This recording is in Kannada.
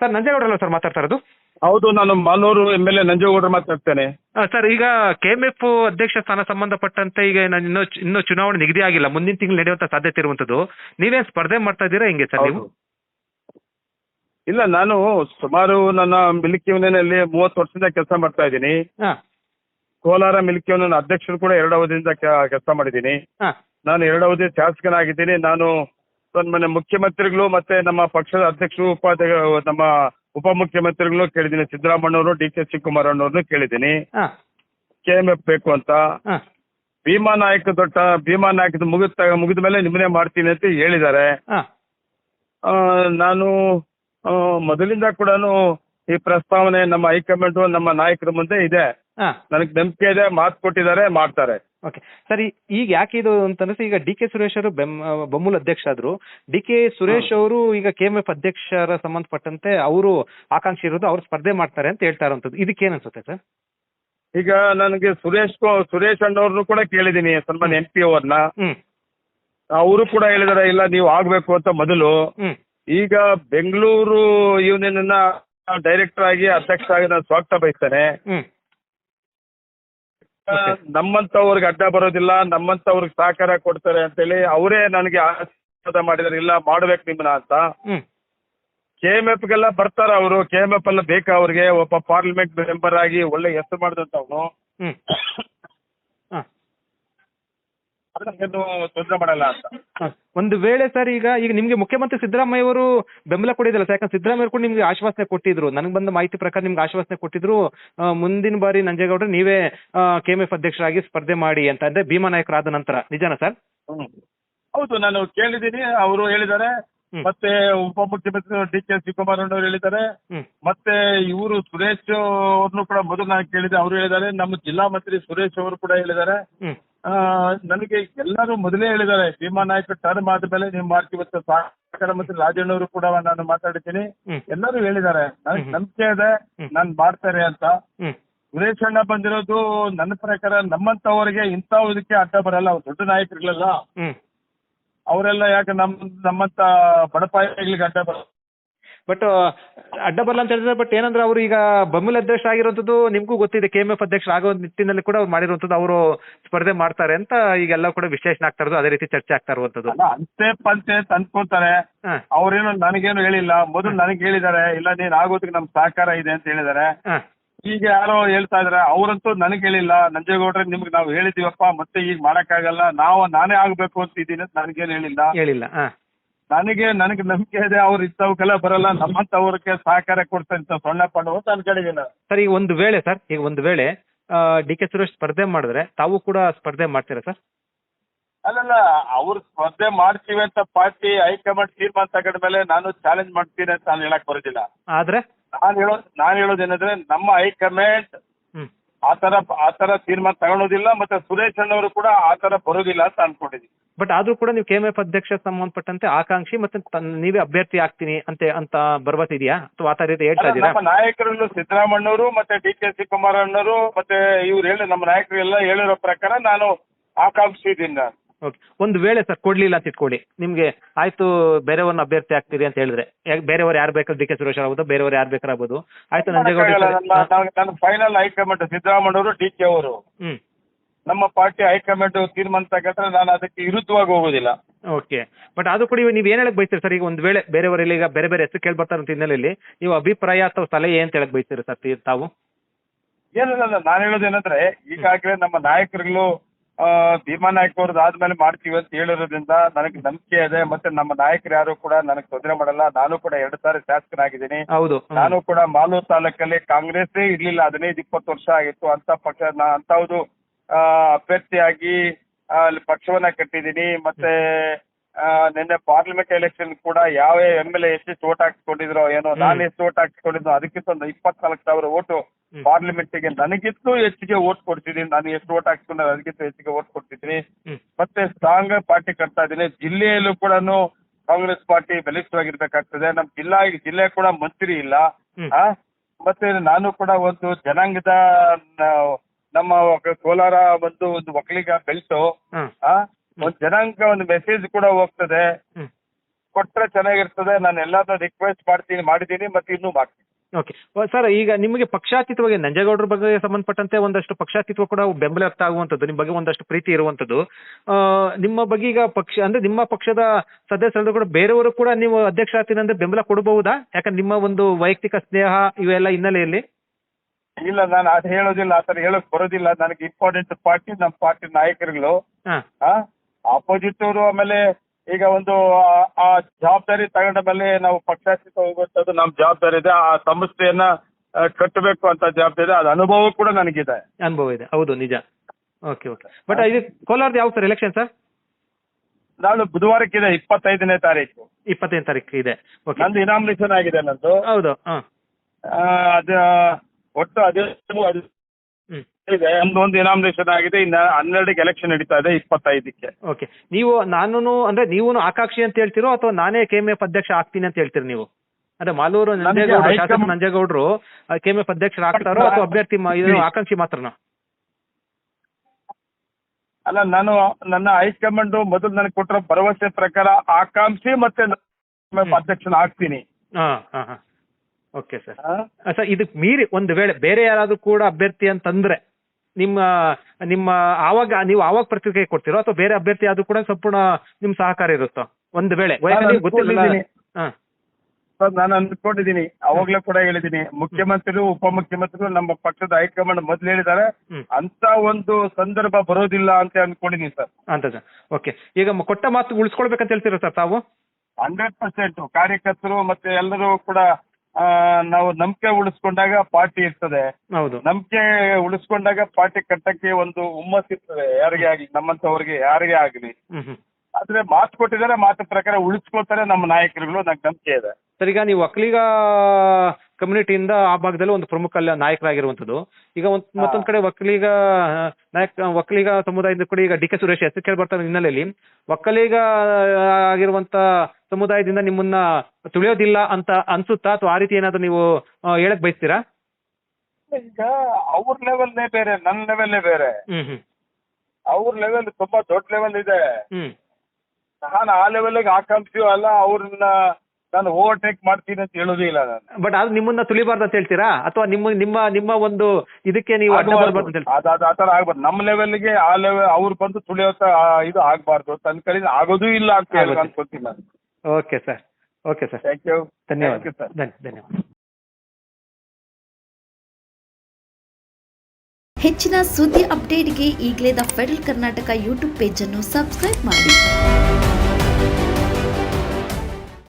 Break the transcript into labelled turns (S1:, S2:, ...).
S1: ಸರ್ ನಂಜೇಗೌಡರಲ್ಲ ಸರ್ ಮಾತಾಡ್ತಾ ಇರೋದು?
S2: ಹೌದು ನಾನು ಮಾನೂರು ಎಂ ಎಲ್ ಎ ನಂಜೇಗೌಡರು ಮಾತಾಡ್ತೇನೆ.
S1: ಆ, ಸರ್ ಈಗ ಕೆಎಂಎಫ್ ಎಫ್ ಅಧ್ಯಕ್ಷ ಸ್ಥಾನ ಸಂಬಂಧಪಟ್ಟಂತೆ ಈಗ ನಾನು ಇನ್ನೂ ಇನ್ನೂ ಚುನಾವಣೆ ನಿಗದಿ ಆಗಿಲ್ಲ. ಮುಂದಿನ ತಿಂಗಳು ನಡೆಯುವಂತ ಸಾಧ್ಯತೆ ಇರುವಂತದ್ದು. ನೀವೇ ಸ್ಪರ್ಧೆ ಮಾಡ್ತಾ ಇದ್ದೀರಾ ಹೆಂಗೆ ಸರ್ ನೀವು?
S2: ಹೌದು. ಇಲ್ಲ ನಾನು ಸುಮಾರು ನನ್ನ ಮಿಲ್ಕಿ ಯೂನಿಯನಲ್ಲಿ ಮೂವತ್ತು ವರ್ಷದಿಂದ ಕೆಲಸ ಮಾಡ್ತಾ ಇದ್ದೀನಿ.
S1: ಹಾ.
S2: ಕೋಲಾರ ಮಿಲ್ಕ್ ಯೂನಿಯನ್ ಅಧ್ಯಕ್ಷರು ಕೂಡ ಎರಡು ಅವಧಿಯಿಂದ ಕೆಲಸ ಮಾಡಿದ್ದೀನಿ.
S1: ಹಾ.
S2: ನಾನು ಎರಡು ಅವಧಿ ಶಾಸಕನಾಗಿದ್ದೀನಿ. ನಾನು ಮೊನ್ನೆ ಮುಖ್ಯಮಂತ್ರಿಗಳು ಮತ್ತೆ ನಮ್ಮ ಪಕ್ಷದ ಅಧ್ಯಕ್ಷರು ಉಪಾಧ್ಯಕ್ಷ ನಮ್ಮ ಉಪಮುಖ್ಯಮಂತ್ರಿಗಳು ಕೇಳಿದ್ದೀನಿ. ಸಿದ್ದರಾಮಣ್ಣವರು ಡಿ ಕೆ ಶಿವಕುಮಾರ್ ಅನ್ನೋರ್ನು ಕೇಳಿದ್ದೀನಿ.
S1: ಹಾ.
S2: ಕೆ ಎಂ ಎಫ್ ಬೇಕು ಅಂತ.
S1: ಹಾ.
S2: ಭೀಮಾ ನಾಯಕ ದೊಡ್ಡ ಭೀಮಾ ನಾಯಕ್ ಮುಗಿದ ಮುಗಿದ ಮೇಲೆ ನಿಮ್ಮನೇ ಮಾಡ್ತೀನಿ ಅಂತ ಹೇಳಿದ್ದಾರೆ.
S1: ಹಾ.
S2: ಆ, ನಾನು ಆ, ಮೊದಲಿಂದ ಕೂಡ ಈ ಪ್ರಸ್ತಾವನೆ ನಮ್ಮ ಹೈಕಮಾಂಡ್ ನಮ್ಮ ನಾಯಕರ ಮುಂದೆ ಇದೆ.
S1: ಹಾ.
S2: ನನಗೆ ನಂಬಿಕೆ ಇದೆ ಮಾತು ಕೊಟ್ಟಿದ್ದಾರೆ ಮಾಡ್ತಾರೆ.
S1: ಓಕೆ ಸರಿ ಈಗ ಯಾಕೆ ಇದು ಅಂತಂದ್ರೆ ಈಗ ಡಿ ಕೆ ಸುರೇಶ್ ಅವರು ಬೆಮ್ ಬೊಮ್ಮೂಲ್ ಅಧ್ಯಕ್ಷ ಆದ್ರು ಡಿ ಕೆ ಸುರೇಶ್ ಅವರು ಈಗ ಕೆ ಎಂ ಎಫ್ ಅಧ್ಯಕ್ಷರ ಸಂಬಂಧಪಟ್ಟಂತೆ ಅವರು ಆಕಾಂಕ್ಷಿ ಇರೋದು ಅವ್ರು ಸ್ಪರ್ಧೆ ಮಾಡ್ತಾರೆ ಅಂತ ಹೇಳ್ತಾ ಇರೋಂಥದ್ದು ಇದಕ್ಕೆ ಅನ್ಸುತ್ತೆ ಸರ್?
S2: ಈಗ ನನಗೆ ಸುರೇಶ್ ಸುರೇಶ್ ಅಣ್ಣವ್ರನ್ನು ಕೂಡ ಕೇಳಿದೀನಿ ಸನ್ಮಾನ್ ಎಂ ಪಿ ಅವ್ರನ್ನ. ಅವರು ಕೂಡ ಹೇಳಿದಾರೆ ಇಲ್ಲ ನೀವು ಆಗ್ಬೇಕು ಅಂತ ಮೊದಲು. ಈಗ ಬೆಂಗಳೂರು ಯೂನಿಯನ್ ಡೈರೆಕ್ಟರ್ ಆಗಿ ಅಧ್ಯಕ್ಷ ಆಗಿ ನಾನು ಸ್ವಾಗತ ಬಯಸ್ತೇನೆ. ನಮ್ಮಂತವ್ರಿಗೆ ಅಡ್ಡ ಬರೋದಿಲ್ಲ ನಮ್ಮಂತವ್ರಿಗೆ ಸಹಕಾರ ಕೊಡ್ತಾರೆ ಅಂತೇಳಿ ಅವರೇ ನನಗೆ ಆಶೀರ್ವಾದ ಮಾಡಿದಾರೆ ಇಲ್ಲ ಮಾಡ್ಬೇಕು ನಿಮ್ಮನ್ನ ಅಂತ. ಕೆ ಎಂ ಎಫ್ ಗೆಲ್ಲ ಬರ್ತಾರ ಅವರು. ಕೆ ಎಂ ಎಫ್ ಎಲ್ಲ ಬೇಕಾ ಅವ್ರಿಗೆ? ಒಬ್ಬ ಪಾರ್ಲಿಮೆಂಟ್ ಮೆಂಬರ್ ಆಗಿ ಒಳ್ಳೆ ಹೆಸರು ಮಾಡಿದಂತವನು
S1: ಹ್ಮ್. ಹಾ
S2: ಅದಕ್ಕೇನು ತೊಂದರೆ ಮಾಡಲ್ಲ ಅಂತ.
S1: ಒಂದು ವೇಳೆ ಸರ್ ಈಗ ಈಗ ನಿಮ್ಗೆ ಮುಖ್ಯಮಂತ್ರಿ ಸಿದ್ದರಾಮಯ್ಯ ಅವರು ಬೆಂಬಲ ಕೊಡಿದಿಲ್ಲ ಸರ್ ಯಾಕಂದ್ರೆ ಸಿದ್ದರಾಮಯ್ಯ ಕೂಡ ನಿಮ್ಗೆ ಆಶ್ವಾಸನೆ ಕೊಟ್ಟಿದ್ರು. ನನಗೆ ಬಂದ ಮಾಹಿತಿ ಪ್ರಕಾರ ನಿಮ್ಗೆ ಆಶ್ವಾಸನೆ ಕೊಟ್ಟಿದ್ರು. ಆ, ಮುಂದಿನ ಬಾರಿ ನಂಜೇಗೌಡರು ನೀವೇ ಕೆ ಎಂ ಎಫ್ ಅಧ್ಯಕ್ಷರಾಗಿ ಸ್ಪರ್ಧೆ ಮಾಡಿ ಅಂತ. ಅಂದ್ರೆ ಭೀಮಾ ನಾಯಕರಾದ ನಂತರ. ನಿಜಾನಾ ಸರ್?
S2: ಹ್ಮ್. ಹೌದು ನಾನು ಕೇಳಿದ್ದೀನಿ. ಅವರು ಹೇಳಿದ್ದಾರೆ.
S1: ಹ್ಮ್.
S2: ಮತ್ತೆ ಉಪಮುಖ್ಯಮಂತ್ರಿ ಡಿ ಕೆ ಶಿವಕುಮಾರ್ ಅವರು ಹೇಳಿದ್ದಾರೆ.
S1: ಹ್ಮ್.
S2: ಮತ್ತೆ ಇವರು ಸುರೇಶ್ ಅವ್ರನ್ನು ಕೂಡ ಮೊದಲು ನಾನು ಕೇಳಿದೆ ಅವರು ಹೇಳಿದ್ದಾರೆ. ನಮ್ಮ ಜಿಲ್ಲಾ ಮಂತ್ರಿ ಸುರೇಶ್ ಅವರು ಕೂಡ ಹೇಳಿದ್ದಾರೆ.
S1: ಹ್ಮ್.
S2: ನನಗೆ ಎಲ್ಲರೂ ಮೊದಲೇ ಹೇಳಿದ್ದಾರೆ ಭೀಮಾ ನಾಯಕ ಟರ್ಮ್ ಆದ್ಮೇಲೆ ನೀವು ಮಾಡ್ತೀವಿ ಅಂತ ಸಹಕಾರ ಮತ್ತು ರಾಜಣ್ಣವರು ಕೂಡ ನಾನು
S1: ಮಾತಾಡ್ತೀನಿ
S2: ಎಲ್ಲರೂ ಹೇಳಿದ್ದಾರೆ. ನನಗೆ ನಂಬಿಕೆ ಇದೆ. ನಾನು ಮಾಡ್ತಾರೆ ಅಂತ. ಸುರೇಶ್ ಅಣ್ಣ ಬಂದಿರೋದು ನನ್ನ ಪ್ರಕಾರ ನಮ್ಮಂತವರಿಗೆ ಇಂತ ಇದಕ್ಕೆ ಅಡ್ಡ ಬರಲ್ಲ. ದೊಡ್ಡ ನಾಯಕರುಗಳೆಲ್ಲ ಅವರೆಲ್ಲ ಯಾಕೆ ನಮ್ ನಮ್ಮಂತ ಬಡಪಾಯಿಗಳಿಗೆ ಅಡ್ಡ ಬರ
S1: ಬಟ್ ಅಡ್ಡ ಬರಲ್ಲ ಅಂತ ಹೇಳಿದ್ರೆ ಬಟ್ ಏನಂದ್ರೆ ಅವರು ಈಗ ಬೊಮ್ಮಲ್ ಅಧ್ಯಕ್ಷ ಆಗಿರುವಂತದ್ದು ನಿಮ್ಗೂ ಗೊತ್ತಿದೆ. ಕೆ ಎಂ ಎಫ್ ಅಧ್ಯಕ್ಷ ಆಗೋ ನಿಟ್ಟಿನಲ್ಲಿ ಕೂಡ ಅವ್ರು ಮಾಡಿರುವಂತದ್ದು ಅವರು ಸ್ಪರ್ಧೆ ಮಾಡ್ತಾರೆ ಅಂತ ಈಗೆಲ್ಲ ಕೂಡ ವಿಶ್ಲೇಷಣೆ ಆಗ್ತಾ ಇರೋದು ಅದೇ ರೀತಿ ಚರ್ಚೆ ಆಗ್ತಾ ಇರುವಂತದ್ದು
S2: ಅಲ್ಲ ಅಂತೆ ಪಂತೆ
S1: ಹಾ.
S2: ಅವ್ರೇನು ನನಗೇನು ಹೇಳಿಲ್ಲ. ಮೊದಲು ನನಗೆ ಹೇಳಿದ್ದಾರೆ. ಇಲ್ಲ ನೀನ್ ಆಗೋದಕ್ಕೆ ನಮ್ ಸಹಕಾರ ಇದೆ ಅಂತ ಹೇಳಿದ್ದಾರೆ. ಈಗ ಯಾರೋ ಹೇಳ್ತಾ ಇದಾರೆ ಅವ್ರಂತೂ ನನಗೆ ಹೇಳಿಲ್ಲ. ನಂಜೇಗೌಡ್ರೆ ನಿಮ್ಗೆ ನಾವು ಹೇಳಿದೀವಪ್ಪ ಮತ್ತೆ ಈಗ ಮಾಡಕ್ಕಾಗಲ್ಲ. ನಾವು ನಾನೇ ಆಗ್ಬೇಕು ಅಂತ ಇದ್ದೀನಿ ಅಂತ ನನಗೇನು ಹೇಳಿಲ್ಲ.
S1: ಹೇಳಿಲ್ಲ.
S2: ನನಗೆ ನನಗೆ ನಂಬಿಕೆ ಇದೆ ಅವ್ರು ಇಂಥವಕ್ಕೆಲ್ಲ ಬರಲ್ಲ ನಮ್ಮಂತವ್ರಿಗೆ ಸಹಕಾರ ಕೊಡ್ತಾರೆ ಇಂಥ ಸಣ್ಣ ಪಣ್ಣ ಅಂತ ಅನ್ಕೊಂಡಿದ್ದೀನಿ.
S1: ಸರ್ ಈಗ ಒಂದು ವೇಳೆ ಸರ್ ಈಗ ಒಂದು ವೇಳೆ ಡಿ ಕೆ ಸುರೇಶ್ ಸ್ಪರ್ಧೆ ಮಾಡಿದ್ರೆ ತಾವು ಕೂಡ ಸ್ಪರ್ಧೆ ಮಾಡ್ತೀರಾ ಸರ್?
S2: ಅಲ್ಲಲ್ಲ ಅವ್ರು ಸ್ಪರ್ಧೆ ಮಾಡ್ತೀವಿ ಅಂತ ಪಾರ್ಟಿ ಹೈಕಮಾಂಡ್ ತೀರ್ಮಾನ ತಗೊಂಡ ಮೇಲೆ ನಾನು ಚಾಲೆಂಜ್ ಮಾಡ್ತೀನಿ ಅಂತ ನಾನು ಹೇಳಕ್ ಬರೋದಿಲ್ಲ.
S1: ಆದ್ರೆ?
S2: ನಾನು ಹೇಳೋ ನಾನು ಹೇಳೋದೇನಂದ್ರೆ ನಮ್ಮ ಹೈಕಮಾಂಡ್
S1: ಹ್ಮ್.
S2: ಆ ತರ ಆ ತರ ತೀರ್ಮಾನ ತಗೊಳೋದಿಲ್ಲ ಮತ್ತೆ ಸುರೇಶ್ ಅಣ್ಣವರು ಕೂಡ ಆ ತರ ಬರೋದಿಲ್ಲ ಅಂತ ಅನ್ಕೊಂಡಿದ್ದೀನಿ.
S1: ಬಟ್ ಆದ್ರೂ ಕೂಡ ನೀವು ಕೆಎಂಎಫ್ ಎಫ್ ಅಧ್ಯಕ್ಷ ಸಂಬಂಧಪಟ್ಟಂತೆ ಆಕಾಂಕ್ಷಿ ಮತ್ತೆ ತನ್- ನೀವೇ ಅಭ್ಯರ್ಥಿ ಆಗ್ತೀನಿ ಅಂತ ಅಂತ ಭರವಸೆ ಇದೆಯಾ? ಅಥವಾ ಆ ರೀತಿ ಹೇಳ್ತಾ
S2: ಅಲ್ಲ,
S1: ಇದ್ದೀರಾ?
S2: ನಮ್ಮ ನಾಯಕರಲ್ಲೂ ಸಿದ್ದರಾಮಣ್ಣವರು ಮತ್ತೆ ಡಿ ಕೆ ಶಿವಕುಮಾರ್ ಅಣ್ಣವರು ಮತ್ತೆ ಇವ್ರು ಹೇಳಿ ನಮ್ಮ ನಾಯಕರು ಎಲ್ಲ ಹೇಳಿರೋ ಪ್ರಕಾರ ನಾನು ಆಕಾಂಕ್ಷಿ ಇದ್ದೀನಿ ನಾನು
S1: ಓಕೆ ಒಂದು ವೇಳೆ ಸರ್ ಕೊಡ್ಲಿಲ್ಲ ಅಂತ ಇಟ್ಕೊಳ್ಳಿ. ನಿಮ್ಗೆ ಆಯ್ತು ಬೇರೆಯವ್ರನ್ನ ಅಭ್ಯರ್ಥಿ ಆಗ್ತೀರಿ ಅಂತ ಹೇಳಿದ್ರೆ. ಯಾಕೆ ಬೇರೆಯವ್ರು ಯಾರು ಬೇಕಾದ್ರೆ ಡಿ ಕೆ ಸುರೇಶ್ ಆಗ್ಬೋದು ಬೇರೆಯವ್ರು ಯಾರು ಬೇಕಾರ ಆಗ್ಬೋದು. ಆಯ್ತು ನಂಜೇಗೌಡ
S2: ನನ್ನ ಫೈನಲ್ ಹೈಕಮಾಂಡ್ ಸಿದ್ದರಾಮಣ್ಣವರು ಡಿ ಕೆ ಅವರು.
S1: ಹ್ಮ್.
S2: ನಮ್ಮ ಪಾರ್ಟಿ ಹೈಕಮಾಂಡ್ ತೀರ್ಮಾನ ತಗೊಂಡ್ರೆ ನಾನು ಅದಕ್ಕೆ ವಿರುದ್ಧವಾಗಿ ಹೋಗೋದಿಲ್ಲ.
S1: ಓಕೆ ಬಟ್ ಅದು ಕೂಡ ನೀವು ಏನ್ ಹೇಳಕ್ ಬಯಸ್ತೀರಿ ಸರ್? ಈಗ ಒಂದು ವೇಳೆ ಬೇರೆಯವರಲ್ಲಿ ಈಗ ಬೇರೆ ಬೇರೆ ಹೆಸರು ಕೇಳಿ ಬರ್ತಾರೆ ಅಂತ ಹಿನ್ನೆಲೆಯಲ್ಲಿ ನೀವು ಅಭಿಪ್ರಾಯ ಅಥವಾ ಸಲಹೆ ಅಂತ ಹೇಳಕ್ ಬಯಸ್ತೀರಿ ಸರ್ ತಾವು?
S2: ಏನಿಲ್ಲ ನಾನು ಹೇಳೋದೇನಂದ್ರೆ ಈಗಾಗಲೇ ನಮ್ಮ ನಾಯಕರುಗಳು ತೀರ್ಮಾನ ಭೀಮಾ ನಾಯಕ್ ಆದ್ಮೇಲೆ ಮಾಡ್ತೀವಿ ಅಂತ ಹೇಳಿರೋದ್ರಿಂದ ನನಗೆ ನಂಬಿಕೆ ಇದೆ. ಮತ್ತೆ ನಮ್ಮ ನಾಯಕರು ಯಾರು ಕೂಡ ನನಗೆ ತೊಂದರೆ ಮಾಡಲ್ಲ. ನಾನು ಕೂಡ ಎರಡು ಸಾರಿ ಶಾಸಕನಾಗಿದ್ದೀನಿ.
S1: ಹೌದು.
S2: ನಾನು ಕೂಡ ಮಾಲೂರು ತಾಲೂಕಲ್ಲಿ ಕಾಂಗ್ರೆಸ್ ಇರ್ಲಿಲ್ಲ. ಹದಿನೈದು ಇಪ್ಪತ್ತು ವರ್ಷ ಆಗಿತ್ತು. ಅಂತ ಪಕ್ಷ ಆ, ಅಭ್ಯರ್ಥಿಯಾಗಿ ಆ, ಅಲ್ಲಿ ಪಕ್ಷವನ್ನ ಕಟ್ಟಿದ್ದೀನಿ. ಮತ್ತೆ ನಿನ್ನೆ ಪಾರ್ಲಿಮೆಂಟ್ ಎಲೆಕ್ಷನ್ ಕೂಡ ಯಾವ ಎಂ ಎಲ್ ಎ ಎಷ್ಟು ಓಟ್ ಹಾಕ್ಸ್ಕೊಂಡಿದ್ರೋ ಏನೋ ನಾನು ಎಷ್ಟು ಓಟ್ ಹಾಕ್ಸ್ಕೊಂಡಿದ್ನೋ ಅದಕ್ಕಿಂತ ಒಂದು ಇಪ್ಪತ್ನಾಲ್ಕು ಸಾವಿರ ಓಟು
S1: ಪಾರ್ಲಿಮೆಂಟ್
S2: ಪಾರ್ಲಿಮೆಂಟ್ಗೆ ನನಗಿಂತೂ ಹೆಚ್ಚಿಗೆ ಓಟ್ ಕೊಡ್ತಿದ್ದೀನಿ ನಾನು ಎಷ್ಟು ಓಟ್ ಹಾಕ್ಸ್ಕೊಂಡ್ರೆ ಅದಕ್ಕಿಂತ ಹೆಚ್ಚಿಗೆ ಓಟ್ ಕೊಡ್ತಿದ್ದೀನಿ ಮತ್ತೆ ಸ್ಟ್ರಾಂಗ್ ಪಾರ್ಟಿ ಕಟ್ತಾ ಇದ್ದೀನಿ. ಜಿಲ್ಲೆಯಲ್ಲೂ ಕೂಡ ಕಾಂಗ್ರೆಸ್ ಪಾರ್ಟಿ ಬಲಿಷ್ಠವಾಗಿರ್ಬೇಕಾಗ್ತದೆ. ನಮ್ ಜಿಲ್ಲಾ ಜಿಲ್ಲೆ ಕೂಡ ಮಂತ್ರಿ ಇಲ್ಲ. ಆ? ಮತ್ತೆ ನಾನು ಕೂಡ ಒಂದು ಜನಾಂಗದ ನಮ್ಮ ಕೋಲಾರ ಬಂದು ಒಂದು ಒಕ್ಕಲಿಗ
S1: ಬೆಳೆಸು
S2: ಆ? ಒಂದು ಜನಾಂಗ ಒಂದು ಮೆಸೇಜ್ ಕೂಡ ಹೋಗ್ತದೆ. ಕೊಟ್ರೆ ಚೆನ್ನಾಗಿರ್ತದೆ. ನಾನು ಎಲ್ಲಾದ್ರೂ ರಿಕ್ವೆಸ್ಟ್ ಮಾಡ್ತೀನಿ ಮಾಡಿದ್ದೀನಿ ಮತ್ತೆ ಇನ್ನೂ ಮಾಡ್ತೀನಿ.
S1: ಓಕೆ. ಸರ್ ಈಗ ನಿಮಗೆ ಪಕ್ಷಾತೀತವಾಗಿ ನಂಜೇಗೌಡರ ಬಗ್ಗೆ ಸಂಬಂಧಪಟ್ಟಂತೆ ಒಂದಷ್ಟು ಪಕ್ಷಾತೀತ್ವ ಕೂಡ ಬೆಂಬಲ ವ್ಯಕ್ತ ಆಗುವಂಥದ್ದು ನಿಮ್ಮ ಬಗ್ಗೆ ಒಂದಷ್ಟು ಪ್ರೀತಿ ಇರುವಂತದ್ದು ನಿಮ್ಮ ಬಗ್ಗೆ ಈಗ ಪಕ್ಷ ಅಂದ್ರೆ ನಿಮ್ಮ ಪಕ್ಷದ ಸದಸ್ಯರು ಕೂಡ ಬೇರೆಯವರು ಕೂಡ ನೀವು ಅಧ್ಯಕ್ಷ ಆಗ್ತೀನಿ ಅಂದ್ರೆ ಬೆಂಬಲ ಕೊಡಬಹುದಾ? ಯಾಕಂದ್ರೆ ನಿಮ್ಮ ಒಂದು ವೈಯಕ್ತಿಕ ಸ್ನೇಹ ಇವೆಲ್ಲ ಹಿನ್ನೆಲೆಯಲ್ಲಿ?
S2: ಇಲ್ಲ ನಾನು ಅದು ಹೇಳೋದಿಲ್ಲ ಆ ಥರ ಹೇಳಕ್ ಬರೋದಿಲ್ಲ. ನನಗೆ ಇಂಪಾರ್ಟೆಂಟ್ ಪಾರ್ಟಿ ನಮ್ಮ ಪಾರ್ಟಿ ನಾಯಕರುಗಳು.
S1: ಹಾ.
S2: ಆಪೋಸಿಟ್ ಅವರು ಆಮೇಲೆ ಈಗ ಒಂದು ಆ- ಆ ಜವಾಬ್ದಾರಿ ತಗೊಂಡ ಮೇಲೆ ನಾವು ಪಕ್ಷಾತೀತ ಹೋಗುವಂಥದ್ದು ನಮ್ಮ ಜವಾಬ್ದಾರಿ ಇದೆ. ಆ ಸಂಸ್ಥೆಯನ್ನ ಆ, ಕಟ್ಟಬೇಕು ಅಂತ ಜವಾಬ್ದಾರಿ ಅದು ಅನುಭವ ಕೂಡ ನನಗಿದೆ.
S1: ಅನುಭವ ಇದೆ. ಹೌದು ನಿಜ. ಓಕೆ ಓಕೆ ಬಟ್ ಇದು ಕೋಲಾರದ ಯಾವ ಸರ್ ಎಲೆಕ್ಷನ್ ಸರ್?
S2: ನಾನು ಬುಧವಾರಕ್ಕಿದೆ ಇಪ್ಪತ್ತೈದನೇ ತಾರೀಕು.
S1: ಇಪ್ಪತ್ತೈದು ತಾರೀಕು ಇದೆ. ಓಕೆ
S2: ನಂದು ಇನಾಮಿನೇಷನ್ ಆಗಿದೆ ನಂದು.
S1: ಹೌದು ಹಾಂ.
S2: ಆ, ಅದು ಒಟ್ಟು ಅದೇ ಇದೆ. ನಮ್ದು ಒಂದು ಇನಾಮಿನೇಷನ್ ಆಗಿದೆ. ಇನ್ನು ಹನ್ನೆರಡಕ್ಕೆ ಎಲೆಕ್ಷನ್ ನಡೀತಾ ಇದೆ ಇಪ್ಪತ್ತೈದಕ್ಕೆ.
S1: ಓಕೆ ನೀವು ನಾನು ಅಂದ್ರೆ ನೀವು ಆಕಾಂಕ್ಷಿ ಅಂತ ಹೇಳ್ತಿರೋ ಅಥವಾ ನಾನೇ ಕೆಎಂಎಫ್ ಅಧ್ಯಕ್ಷ ಆಗ್ತೀನಿ ಅಂತ ಹೇಳ್ತೀರಿ ನೀವು? ಅಂದ್ರೆ ಮಾಲೂರು ನಂಜೇಗೌಡರು ಶಾಸಕ ನಂಜೇಗೌಡರು ಕೆ ಎಂ ಎಫ್ ಅಧ್ಯಕ್ಷರು ಆಗ್ತಾರೋ ಅಥವಾ ಅಭ್ಯರ್ಥಿ ಆಕಾಂಕ್ಷಿ ಮಾತ್ರನಾ?
S2: ಅಲ್ಲ ನಾನು ನನ್ನ ಹೈಕಮಾಂಡ್ ಮೊದಲು ನನಗೆ ಕೊಟ್ಟಿರೋ ಭರವಸೆ ಪ್ರಕಾರ ಆಕಾಂಕ್ಷಿ ಮತ್ತೆ ಅಧ್ಯಕ್ಷನ ಆಗ್ತೀನಿ.
S1: ಹಾ ಹಾ ಹಾ. Okay sir? ಸರ್ ಇದಕ್ಕೆ ಮೀರಿ ಒಂದು ವೇಳೆ ಬೇರೆ ಯಾರಾದ್ರೂ ಕೂಡ ಅಭ್ಯರ್ಥಿ ಅಂತಂದ್ರೆ ನಿಮ್ಮ ನಿಮ್ಮ ಆವಾಗ ನೀವು ಆವಾಗ ಪ್ರತಿಕ್ರಿಯೆ ಕೊಡ್ತೀರೋ ಅಥವಾ ಬೇರೆ ಅಭ್ಯರ್ಥಿ ಆದ್ರೂ ಕೂಡ ಸಂಪೂರ್ಣ ನಿಮ್ ಸಹಕಾರ ಇರುತ್ತೋ? ಒಂದು ವೇಳೆ. ಗೊತ್ತಿಲ್ಲ.
S2: ಸರ್, ನಾನು ಅಂದ್ಕೊಂಡಿದ್ದೀನಿ ಅವಾಗ್ಲೇ ಕೂಡ ಹೇಳಿದ್ದೀನಿ. ಮುಖ್ಯಮಂತ್ರಿಗಳು ಉಪಮುಖ್ಯಮಂತ್ರಿಗಳು ನಮ್ಮ ಪಕ್ಷದ ಹೈಕಮಾಂಡ್ ಮೊದಲು ಹೇಳಿದ್ದಾರೆ ಅಂತ ಒಂದು ಸಂದರ್ಭ ಬರೋದಿಲ್ಲ ಅಂತ ಅನ್ಕೊಂಡಿದ್ದೀನಿ ಸರ್.
S1: ಅಂತ ಸರ್. ಓಕೆ ಈಗ ಕೊಟ್ಟ ಮಾತು ಉಳಿಸ್ಕೊಳ್ಬೇಕಂತ ಹೇಳ್ತೀರಾ ಸರ್ ತಾವು?
S2: Hundred percent. ಕಾರ್ಯಕರ್ತರು ಮತ್ತೆ ಎಲ್ಲರೂ ಕೂಡ ನಾವು ನಂಬಿಕೆ ಉಳಿಸ್ಕೊಂಡಾಗ ಪಾರ್ಟಿ ಇರ್ತದೆ.
S1: ಹೌದು.
S2: ನಂಬಿಕೆ ಉಳಿಸ್ಕೊಂಡಾಗ ಪಾರ್ಟಿ ಕಟ್ಟಕ್ಕೆ ಒಂದು ಹುಮ್ಮಸ್ ಇರ್ತದೆ. ಯಾರಿಗೆ ಆಗ್ಲಿ ನಮ್ಮಂತವ್ರಿಗೆ ಯಾರಿಗೆ ಆಗ್ಲಿ. ಆದ್ರೆ ಮಾತು ಕೊಟ್ಟಿದ್ದಾರೆ ಮಾತು ಪ್ರಕಾರ ಉಳಿಸ್ಕೊಳ್ತಾರೆ ನಮ್ಮ ನಾಯಕರುಗಳು. ನಂಗೆ ನಂಬಿಕೆ ಇದೆ.
S1: ಸರ್ ಈಗ ನೀವು ಒಕ್ಕಲಿಗ ಕಮ್ಯುನಿಟಿಯಿಂದ ಆ ಭಾಗದಲ್ಲಿ ಒಂದು ಪ್ರಮುಖ ಅಲ್ಲ- ನಾಯಕರಾಗಿರುವಂತದ್ದು ಈಗ ಒಂದ್ ಮತ್ತೊಂದ್ ಕಡೆ ಒಕ್ಕಲಿಗ ನಾಯಕ ಒಕ್ಕಲಿಗ ಸಮುದಾಯದಿಂದ ಕೂಡ ಈಗ ಡಿ ಕೆ ಸುರೇಶ್ ಹೆಸರು ಕೇಳಿ ಬರ್ತಾರೆ ಹಿನ್ನೆಲೆಯಲ್ಲಿ. ಒಕ್ಕಲಿಗ ಆಗಿರುವಂತ ಸಮುದಾಯದಿಂದ ನಿಮ್ಮನ್ನ ತುಳಿಯೋದಿಲ್ಲ ಅಂತ ಅನ್ಸುತ್ತಾ? ಅಥವಾ ಆ ರೀತಿ ಏನಾದ್ರು ನೀವು ಹೇಳಕ್ ಬಯಸ್ತೀರಾ?
S2: ಈಗ ಅವ್ರ ಲೆವೆಲ್ನೇ ಬೇರೆ ನನ್ನ ಲೆವೆಲ್ನೇ ಬೇರೆ. ಅವ್ರ ಲೆವೆಲ್ ತುಂಬಾ ದೊಡ್ಡ ಲೆವೆಲ್ ಇದೆ. ನಾನು ಆ ಲೆವೆಲ್ಗೆ ಆಕಾಂಕ್ಷಿಯೂ ಅಲ್ಲ ಅವ್ರನ್ನ ನಾನು ಓವರ್ಟೇಕ್ ಮಾಡ್ತೀನಿ ಅಂತ ಹೇಳೋದೇ ಇಲ್ಲ ನಾನು.
S1: ಬಟ್ ಅದು ನಿಮ್ಮನ್ನ ತುಳಿಬಾರ್ದು ಅಂತ ಹೇಳ್ತೀರಾ? ಅಥವಾ ನಿಮ್ಮ ನಿಮ್ಮ ನಿಮ್ಮ ಒಂದು ಇದಕ್ಕೆ ನೀವು ಅಡ್ಡ ಬರ್ಬಾರ್ದು ಅಂತ ಹೇಳ್ತೀರಾ?
S2: ಅದ್ ಅದ್ ಆ ಥರ ಆಗ್ಬಾರ್ದು ನಮ್ಮ ಲೆವೆಲ್ಗೆ ಆ ಲೆವೆಲ್ ಅವ್ರು ಬಂದು ತುಳಿಯೋತ ಇದು ಆಗ್ಬಾರ್ದು ತನ್ನ ಕಡೆ ಆಗೋದೂ ಇಲ್ಲ ಅಂತ ಹೇಳಿ ನಾನು.
S1: ಗೊತ್ತಿಲ್ಲ okay sir okay sir
S2: thank you
S1: ಧನ್ಯವಾದ
S2: ಸರ್
S1: ಧನ್ಯ ಧನ್ಯವಾದ.
S3: ಹೆಚ್ಚಿನ ಸುದ್ದಿ ಅಪ್ಡೇಟ್ಗೆ ಈಗಲೇ ದ ಫೆಡರಲ್ ಕರ್ನಾಟಕ ಯೂಟ್ಯೂಬ್ ಪೇಜನ್ನು ಸಬ್ಸ್ಕ್ರೈಬ್ ಮಾಡಿ.